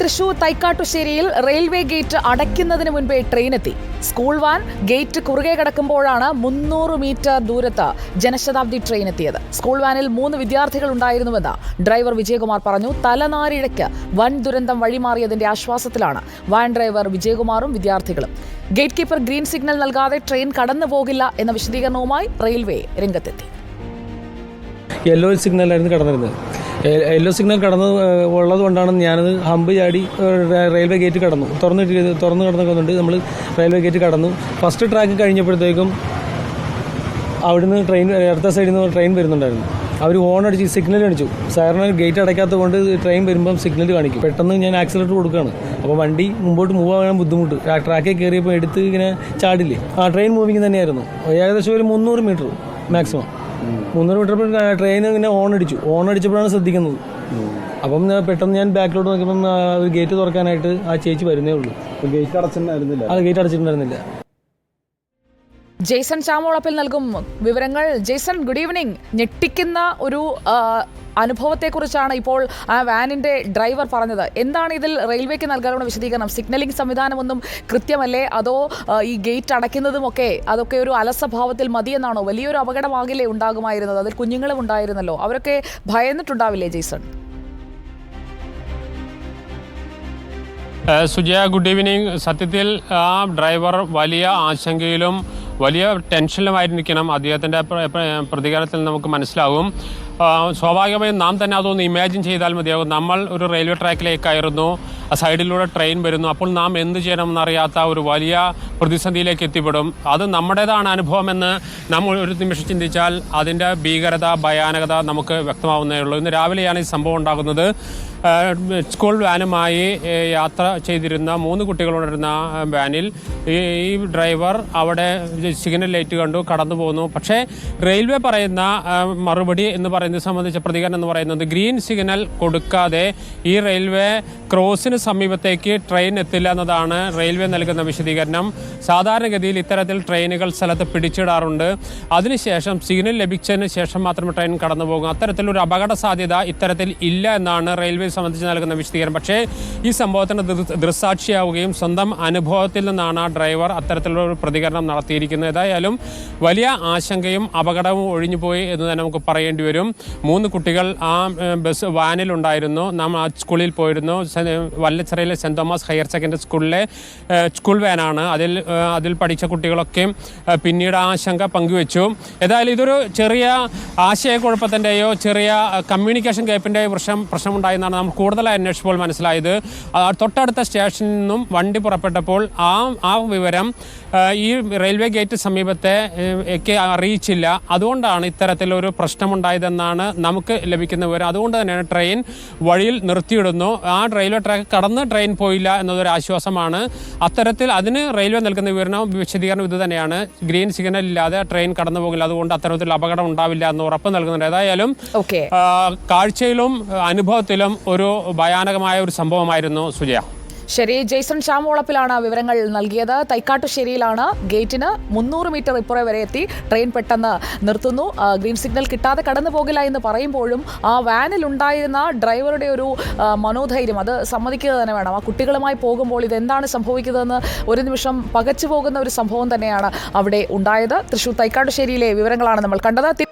Thrissur തൈക്കാട്ടുശ്ശേരിയിൽ railway gate അടയ്ക്കുന്നതിന് മുൻപേ train എത്തി സ്കൂൾ വാൻ ഗേറ്റ് കുറുകെ കിടക്കുമ്പോഴാണ് മുന്നൂറ് മീറ്റർ ദൂരത്ത് ജനശതാബ്ദി ട്രെയിൻ എത്തിയത് സ്കൂൾ വാനിൽ മൂന്ന് വിദ്യാർത്ഥികൾ ഉണ്ടായിരുന്നുവെന്ന് ഡ്രൈവർ വിജയകുമാർ പറഞ്ഞു. തലനാരിഴയ്ക്ക് വൻ ദുരന്തം വഴിമാറിയതിന്റെ ആശ്വാസത്തിലാണ് വാൻ ഡ്രൈവർ വിജയകുമാറും വിദ്യാർത്ഥികളും. ഗേറ്റ് കീപ്പർ ഗ്രീൻ സിഗ്നൽ നൽകാതെ ട്രെയിൻ കടന്നു പോകില്ല എന്ന വിശദീകരണവുമായി റെയിൽവേ രംഗത്തെത്തി. യെല്ലോ സിഗ്നലായിരുന്നു കടന്നിരുന്നത്. യെല്ലോ സിഗ്നൽ കടന്ന് ഉള്ളത് കൊണ്ടാണ് ഞാനത് ഹമ്പ് ചാടി റെയിൽവേ ഗേറ്റ് കടന്നു. തുറന്നിട്ട് തുറന്നു കിടന്നുകൊണ്ട് നമ്മൾ റെയിൽവേ ഗേറ്റ് കടന്നു. ഫസ്റ്റ് ട്രാക്ക് കഴിഞ്ഞപ്പോഴത്തേക്കും അവിടുന്ന് ട്രെയിൻ അടുത്ത സൈഡിൽ നിന്ന് ട്രെയിൻ വരുന്നുണ്ടായിരുന്നു. അവർ ഹോൺ അടിച്ച് സിഗ്നൽ അടിച്ചു. സാറിന് ഗേറ്റ് അടയ്ക്കാത്തത് കൊണ്ട് ട്രെയിൻ വരുമ്പം സിഗ്നൽ കാണിക്കും. പെട്ടെന്ന് ഞാൻ ആക്സിലേറ്റർ കൊടുക്കുകയാണ്. അപ്പോൾ വണ്ടി മുമ്പോട്ട് മൂവ് ആകാൻ ബുദ്ധിമുട്ട്. ആ ട്രാക്കിൽ കയറിയപ്പോൾ എടുത്ത് ഇങ്ങനെ ചാടില്ലേ? ആ ട്രെയിൻ മൂവിങ് തന്നെയായിരുന്നു. ഏകദേശം ഒരു മുന്നൂറ് മീറ്റർ മാക്സിമം മുന്നൂറ് മീറ്റർ ട്രെയിൻ ഇങ്ങനെ ഓൺ അടിച്ചു. ഓൺ അടിച്ചപ്പോഴാണ് ശ്രദ്ധിക്കുന്നത്. അപ്പം പെട്ടെന്ന് ഞാൻ ബാക്കിലോട്ട് നോക്കിയപ്പം ഒരു ഗേറ്റ് തുറക്കാനായിട്ട് ആ ചേച്ചി വരുന്നേ ഉള്ളൂ. ഗേറ്റ് അടച്ചിട്ടുണ്ടായിരുന്നില്ല? അത് ഗേറ്റ് അടച്ചിട്ടുണ്ടായിരുന്നില്ല. ജെയ്സൺ ചാമോളപ്പിൽ നൽകും വിവരങ്ങൾ. ജെയ്സൺ ഗുഡ് ഈവനിങ് ഞെട്ടിക്കുന്ന ഒരു അനുഭവത്തെക്കുറിച്ചാണ് ഇപ്പോൾ ആ വാനിന്റെ ഡ്രൈവർ പറഞ്ഞത്. എന്താണ് ഇതിൽ റെയിൽവേക്ക് നൽകാനുള്ള വിശദീകരണം? സിഗ്നലിംഗ് സംവിധാനമൊന്നും കൃത്യമല്ലേ? അതോ ഈ ഗേറ്റ് അടയ്ക്കുന്നതുമൊക്കെ അതൊക്കെ ഒരു അലസഭാവത്തിൽ മതിയെന്നാണോ? വലിയൊരു അപകടമാകില്ലേ ഉണ്ടാകുമായിരുന്നത്? അതിൽ കുഞ്ഞുങ്ങളും ഉണ്ടായിരുന്നല്ലോ. അവരൊക്കെ ഭയന്നിട്ടുണ്ടാവില്ലേ ജെയ്സൺ? സുജയ ഗുഡ് ഈവനിങ് സത്യത്തിൽ ആ ഡ്രൈവർ വലിയ ആശങ്കയിലും വലിയ ടെൻഷനിലുമായിരിക്കണം. അദ്ദേഹത്തിന്റെ പ്ര- പ്ര- പ്രതികരണത്തിൽ നമുക്ക് മനസ്സിലാകും സ്വാഭാവികമായും നാം തന്നെ അതൊന്ന് ഇമാജിൻ ചെയ്താൽ മതിയാകും. നമ്മൾ ഒരു റെയിൽവേ ട്രാക്കിലേക്ക് കയറുന്നു. ആ സൈഡിലൂടെ ട്രെയിൻ വരുന്നു. അപ്പോൾ നാം എന്ത് ചെയ്യണമെന്നറിയാത്ത ഒരു വലിയ പ്രതിസന്ധിയിലേക്ക് എത്തിപ്പെടും. അത് നമ്മുടേതാണ് അനുഭവമെന്ന് നമ്മൾ ഒരു നിമിഷം ചിന്തിച്ചാൽ അതിന്റെ ഭീകരത ഭയാനകത നമുക്ക് വ്യക്തമാവുന്നേ ഉള്ളൂ. ഇന്ന് രാവിലെയാണ് ഈ സംഭവം ഉണ്ടാകുന്നത്. സ്കൂൾ വാനുമായി യാത്ര ചെയ്തിരുന്ന മൂന്ന് കുട്ടികളുണ്ടായിരുന്ന ആ വാനിൽ ഈ ഡ്രൈവർ അവിടെ സിഗ്നൽ ലൈറ്റ് കണ്ടു കടന്നു പോകുന്നു പക്ഷേ റെയിൽവേ പറയുന്ന മറുപടി എന്ന് പറയുന്നത് സംബന്ധിച്ച പ്രതികരണം എന്ന് പറയുന്നത് ഗ്രീൻ സിഗ്നൽ കൊടുക്കാതെ ഈ റെയിൽവേ ക്രോസിന് സമീപത്തേക്ക് ട്രെയിൻ എത്തില്ല എന്നതാണ് റെയിൽവേ നൽകുന്ന വിശദീകരണം. സാധാരണഗതിയിൽ ഇത്തരത്തിൽ ട്രെയിനുകൾ സ്ഥലത്ത് പിടിച്ചിടാറുണ്ട്. അതിനുശേഷം സിഗ്നൽ ലഭിച്ചതിന് ശേഷം മാത്രമേ ട്രെയിൻ കടന്നു പോകും. അത്തരത്തിലൊരു അപകട സാധ്യത ഇത്തരത്തിൽ ഇല്ല എന്നാണ് റെയിൽവേ സംബന്ധിച്ച് നൽകുന്ന വിശദീകരണം. പക്ഷേ ഈ സംഭവത്തിന് ദൃസാക്ഷിയാവുകയും സ്വന്തം അനുഭവത്തിൽ നിന്നാണ് ആ ഡ്രൈവർ അത്തരത്തിലുള്ള പ്രതികരണം നടത്തിയിരിക്കുന്നത്. ഏതായാലും വലിയ ആശങ്കയും അപകടവും ഒഴിഞ്ഞുപോയി എന്ന് തന്നെ നമുക്ക് പറയേണ്ടി വരും. മൂന്ന് കുട്ടികൾ ആ ബസ് വാനിലുണ്ടായിരുന്നു. നാം ആ സ്കൂളിൽ പോയിരുന്നു. വല്ലച്ചിറയിലെ സെന്റ് തോമസ് ഹയർ സെക്കൻഡറി സ്കൂളിലെ സ്കൂൾ വാനാണ്. അതിൽ അതിൽ പഠിച്ച കുട്ടികളൊക്കെയും പിന്നീട് ആശങ്ക പങ്കുവെച്ചു. ഏതായാലും ഇതൊരു ചെറിയ ആശയക്കുഴപ്പത്തിന്റെയോ ചെറിയ കമ്മ്യൂണിക്കേഷൻ ഗ്യാപ്പിന്റെയോ പ്രശ്നം പ്രശ്നമുണ്ടായെന്നാണ് നമ്മൾ കൂടുതലായി അന്വേഷിച്ചപ്പോൾ മനസ്സിലായത്. തൊട്ടടുത്ത സ്റ്റേഷനിൽ നിന്നും വണ്ടി പുറപ്പെട്ടപ്പോൾ ആ ആ വിവരം ഈ റെയിൽവേ ഗേറ്റ് സമീപത്തെ ഒക്കെ അറിയിച്ചില്ല. അതുകൊണ്ടാണ് ഇത്തരത്തിലൊരു പ്രശ്നമുണ്ടായതെന്നാണ് നമുക്ക് ലഭിക്കുന്ന വിവരം. അതുകൊണ്ട് തന്നെയാണ് ട്രെയിൻ വഴിയിൽ നിർത്തിയിടുന്നു. ആ റെയിൽവേ ട്രാക്ക് കടന്ന് ട്രെയിൻ പോയില്ല എന്നതൊരു ആശ്വാസമാണ്. അത്തരത്തിൽ അതിന് റെയിൽവേ നൽകുന്ന വിവരണം വിശദീകരണം ഇത് തന്നെയാണ്. ഗ്രീൻ സിഗ്നൽ ഇല്ലാതെ ട്രെയിൻ കടന്നു പോകില്ല. അതുകൊണ്ട് അത്തരത്തിൽ അപകടം ഉണ്ടാവില്ല എന്ന് ഉറപ്പ് നൽകുന്നുണ്ട്. ഏതായാലും കാഴ്ചയിലും അനുഭവത്തിലും ഒരു ഭയാനകമായ ഒരു സംഭവമായിരുന്നു സുജയ. ശരി ജെയ്സൺ ചാമോളപ്പിലാണ് വിവരങ്ങൾ നൽകിയത്. തൈക്കാട്ടുശ്ശേരിയിലാണ് ഗേറ്റിന് മുന്നൂറ് മീറ്റർ ഇപ്പുറം വരെ എത്തി. ട്രെയിൻ പെട്ടെന്ന് നിർത്തുന്നു. ഗ്രീൻ സിഗ്നൽ കിട്ടാതെ കടന്നു പോകില്ല എന്ന് പറയുമ്പോഴും ആ വാനിൽ ഉണ്ടായിരുന്ന ഡ്രൈവറുടെ ഒരു മനോധൈര്യം അത് സമ്മതിക്കുക തന്നെ വേണം. ആ കുട്ടികളുമായി പോകുമ്പോൾ ഇതെന്താണ് സംഭവിക്കുന്നതെന്ന് ഒരു നിമിഷം പകച്ചു പോകുന്ന ഒരു സംഭവം തന്നെയാണ് അവിടെ ഉണ്ടായത്. തൃശൂർ തൈക്കാട്ടുശ്ശേരിയിലെ വിവരങ്ങളാണ് നമ്മൾ കണ്ടത്.